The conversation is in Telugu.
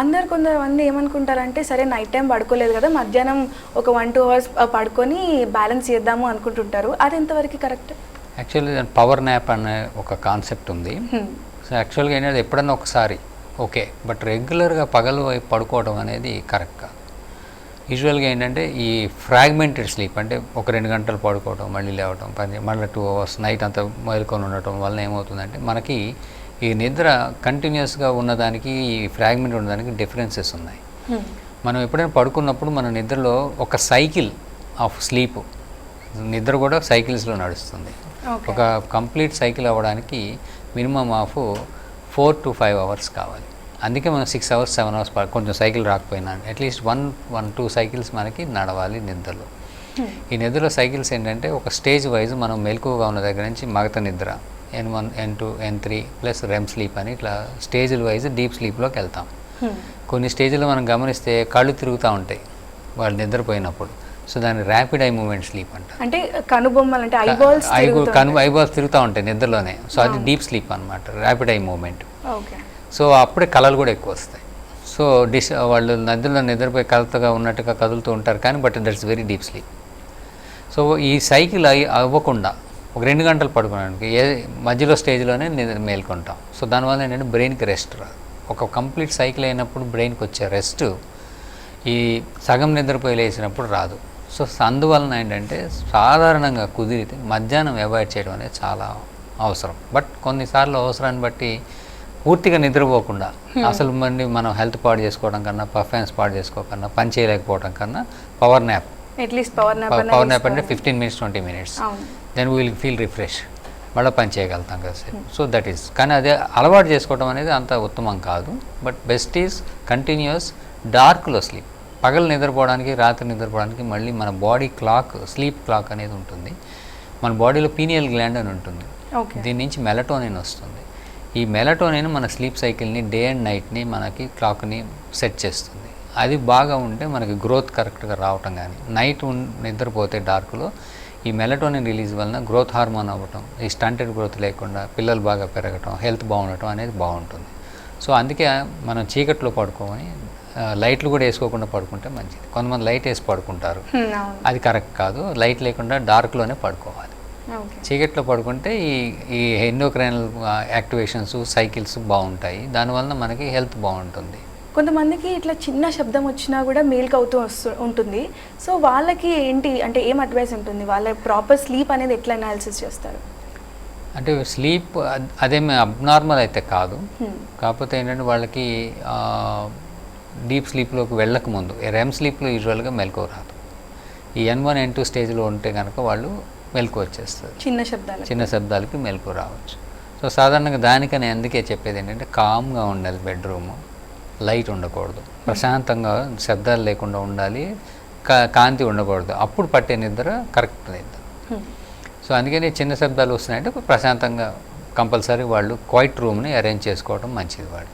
అందరు కొంతమంది ఏమనుకుంటారంటే సరే నైట్ టైం పడుకోలేదు కదా మధ్యాహ్నం ఒక వన్ టూ అవర్స్ పడుకొని బ్యాలెన్స్ చేద్దాము అనుకుంటుంటారు. అది ఎంతవరకు కరెక్ట్ యాక్చువల్లీ పవర్ న్యాప్ అనే ఒక కాన్సెప్ట్ ఉంది. సో యాక్చువల్గా ఏంటంటే ఎప్పుడన్నా ఒకసారి ఓకే బట్ రెగ్యులర్గా పగలు పడుకోవడం అనేది కరెక్ట్ కాదు. యూజువల్గా ఏంటంటే ఈ ఫ్రాగ్మెంటెడ్ స్లీప్ అంటే ఒక రెండు గంటలు పడుకోవడం మళ్ళీ లేవడం పని మళ్ళీ టూ అవర్స్ నైట్ అంతా మేలుకొని ఉండటం వల్ల ఏమవుతుందంటే మనకి ఈ నిద్ర కంటిన్యూస్గా ఉన్నదానికి ఈ ఫ్రాగ్మెంట్ ఉన్నదానికి డిఫరెన్సెస్ ఉన్నాయి. మనం ఎప్పుడైనా పడుకున్నప్పుడు మన నిద్రలో ఒక సైకిల్ ఆఫ్ స్లీప్ నిద్ర కూడా సైకిల్స్లో నడుస్తుంది. ఒక కంప్లీట్ సైకిల్ అవ్వడానికి minimum of four to five hours కావాలి. అందుకే మనం సిక్స్ అవర్స్ సెవెన్ అవర్స్ కొంచెం సైకిల్ రాకపోయినా at least one one two cycles మనకి నడవాలి నిద్రలో. ఈ నిద్రలో సైకిల్స్ ఏంటంటే ఒక స్టేజ్ వైజ్ మనం మెలకువగా ఉన్న దగ్గర నుంచి మగత నిద్ర N one N two N three plus REM sleep అని ఇట్లా స్టేజ్ల వైజ్ డీప్ స్లీప్లోకి వెళ్తాం. కొన్ని స్టేజ్లో మనం గమనిస్తే కళ్ళు తిరుగుతూ ఉంటాయి వాళ్ళు నిద్రపోయినప్పుడు. సో దాన్ని ర్యాపిడ్ ఐ మూమెంట్ స్లీప్ అంటారు. అంటే కనుబొమ్మలు అంటే ఐబాల్స్ కను ఐబాల్స్ తిరుగుతూ ఉంటాయి నిద్రలోనే. సో అది డీప్ స్లీప్ అనమాట rapid eye movement okay so అప్పుడే కళలు కూడా ఎక్కువ వస్తాయి. సో డిస్ వాళ్ళు నిద్రలో నిద్రపోయి కలతగా ఉన్నట్టుగా కదులుతూ ఉంటారు కానీ but that's very deep sleep so ఈ సైకిల్ అవ్వకుండా ఒక రెండు గంటలు పడుకోవడానికి ఏ మధ్యలో స్టేజ్లోనే నిద్ర మేల్కొంటాం. సో దానివల్ల ఏంటంటే బ్రెయిన్కి రెస్ట్ రాదు. ఒక కంప్లీట్ సైకిల్ అయినప్పుడు బ్రెయిన్కి వచ్చే రెస్ట్ ఈ సగం నిద్రపోయి లేచినప్పుడు రాదు. సో అందువలన ఏంటంటే సాధారణంగా కుదిరితే మధ్యాహ్నం అవాయిడ్ చేయడం అనేది చాలా అవసరం. బట్ కొన్నిసార్లు అవసరాన్ని బట్టి పూర్తిగా నిద్రపోకుండా అసలు మనం హెల్త్ పాడు చేసుకోవడం కన్నా పర్ఫార్మెన్స్ పాడు చేసుకోకన్నా పని చేయలేకపోవడం కన్నా power nap at least power nap power అంటే fifteen minutes twenty minutes then will feel refresh మళ్ళీ పని చేయగలుగుతాం కదా సో దట్ ఈస్ కానీ అదే అలవాటు చేసుకోవడం అనేది అంత ఉత్తమం కాదు. బట్ బెస్ట్ ఈజ్ కంటిన్యూస్ డార్క్లో స్లీప్ పగలు నిద్రపోవడానికి రాత్రి నిద్రపోవడానికి మళ్ళీ మన బాడీ క్లాక్ స్లీప్ క్లాక్ అనేది ఉంటుంది. మన బాడీలో పీనియల్ గ్లాండ్ అని ఉంటుంది. దీని నుంచి మెలటోనిన్ వస్తుంది. ఈ మెలటోనిన్ మన స్లీప్ సైకిల్ని డే అండ్ నైట్ని మనకి క్లాక్ని సెట్ చేస్తుంది. అది బాగా ఉంటే మనకి గ్రోత్ కరెక్ట్గా రావటం కానీ నైట్ నిద్రపోతే డార్క్లో ఈ మెలటోనిన్ రిలీజ్ వలన గ్రోత్ హార్మోన్ అవ్వటం ఈ స్టంటెడ్ గ్రోత్ లేకుండా పిల్లలు బాగా పెరగటం హెల్త్ బాగుండటం అనేది బాగుంటుంది. సో అందుకే మనం చీకట్లో పడుకోమని లైట్లు కూడా వేసుకోకుండా పడుకుంటే మంచిది. కొంతమంది లైట్ వేసి పడుకుంటారు. అది కరెక్ట్ కాదు. లైట్ లేకుండా డార్క్లోనే పడుకోవాలి. చీకట్లో పడుకుంటే ఈ ఈ ఎండోక్రైనల్ యాక్టివేషన్స్ సైకిల్స్ బాగుంటాయి. దానివల్ల మనకి హెల్త్ బాగుంటుంది. కొంతమందికి ఇట్లా చిన్న శబ్దం వచ్చినా కూడా మేల్క్ అవుతూ వస్తూ ఉంటుంది. సో వాళ్ళకి ఏంటి అంటే ఏం అడ్వైస్ ఉంటుంది? వాళ్ళ ప్రాపర్ స్లీప్ అనేది ఎట్లా అనాలిసిస్ చేస్తారు? అంటే స్లీప్ అదేమి అబ్నార్మల్ అయితే కాదు. కాకపోతే ఏంటంటే వాళ్ళకి డీప్ స్లీప్లోకి వెళ్ళక ముందు రెమ్ స్లీప్లో యూజువల్గా మెలకు రాదు. ఈ ఎన్ వన్ ఎన్ టూ స్టేజ్లో ఉంటే కనుక వాళ్ళు మెలకు వచ్చేస్తుంది చిన్న శబ్దాలు చిన్న శబ్దాలకి మెలకు రావచ్చు. సో సాధారణంగా దానికని అందుకే చెప్పేది ఏంటంటే కామ్గా ఉండాలి బెడ్రూము. లైట్ ఉండకూడదు. ప్రశాంతంగా శబ్దాలు లేకుండా ఉండాలి. కా కాంతి ఉండకూడదు. అప్పుడు పట్టే నిద్ర కరెక్ట్ నిద్ర సో అందుకని చిన్న శబ్దాలు వస్తున్నాయంటే ప్రశాంతంగా కంపల్సరీ వాళ్ళు క్వైట్ రూమ్ని అరేంజ్ చేసుకోవడం మంచిది వాళ్ళు